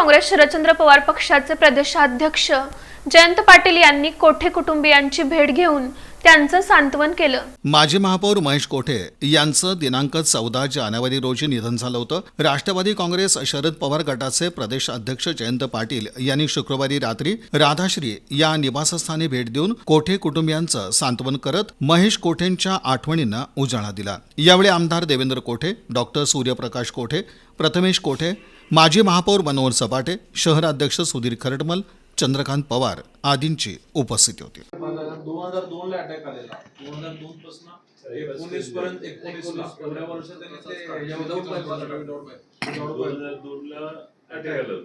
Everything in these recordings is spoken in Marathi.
काँग्रेस शरदचंद्र पवार पक्षाचे प्रदेशाध्यक्ष जयंत पाटील यांनी कोठे कुटुंबियांची भेट घेऊन त्यांचं सांत्वन केलं. माजी महापौर महेश कोठे यांचं दिनांक चौदा जानेवारी रोजी निधन झालं होतं. राष्ट्रवादी काँग्रेस शरद पवार गटाचे प्रदेश अध्यक्ष जयंत पाटील यांनी शुक्रवारी रात्री राधाश्री या निवासस्थानी भेट देऊन कोठे कुटुंबियांचं सांत्वन करत महेश कोठेंच्या आठवणींना उजाळा दिला. यावेळी आमदार देवेंद्र कोठे डॉक्टर सूर्यप्रकाश कोठे प्रथमेश कोठे माजी महापौर मनोहर सपाटे शहराध्यक्ष सुधीर खरटमल चंद्रकांत पवार आदींची उपस्थिती होती. दोन हजार दोन ला अटॅक आलेला. दोन हजार दोन पासून एकोणीस पर्यंत एकोणीस एवढ्या वर्ष त्यांनी.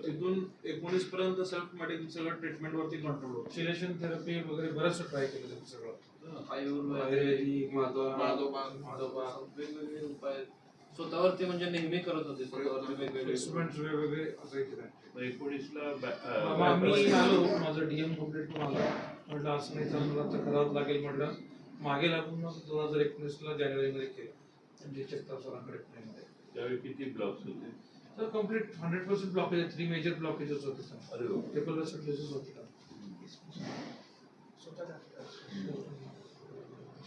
तिथून एकोणीस पर्यंत सेल्फ मेडिकल सगळं ट्रीटमेंट वरती कंट्रोल सिलेशन थेरपी वगैरे बरंच ट्राय केलं त्यांनी सगळं. वेगवेगळे उपाय. स्वतःवरती म्हणजे नेहमी करत होते वेगवेगळे. एकोणीसला. माझं डीएम कंप्लीट आलं. म्हटलं असं नाही चालणार आता करावंच लागेल म्हटलं. मागे लागून मग दोन हजार एकोणीसला जानेवारीमध्ये केलं म्हणजे जगताप सरांकडे त्यावेळी किती ब्लॉक्स होते? तर complete hundred percent blockage three major blockages होते सर. अरे हो. टेबल सटलेसेस होते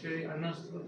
शेळी अन्न असतं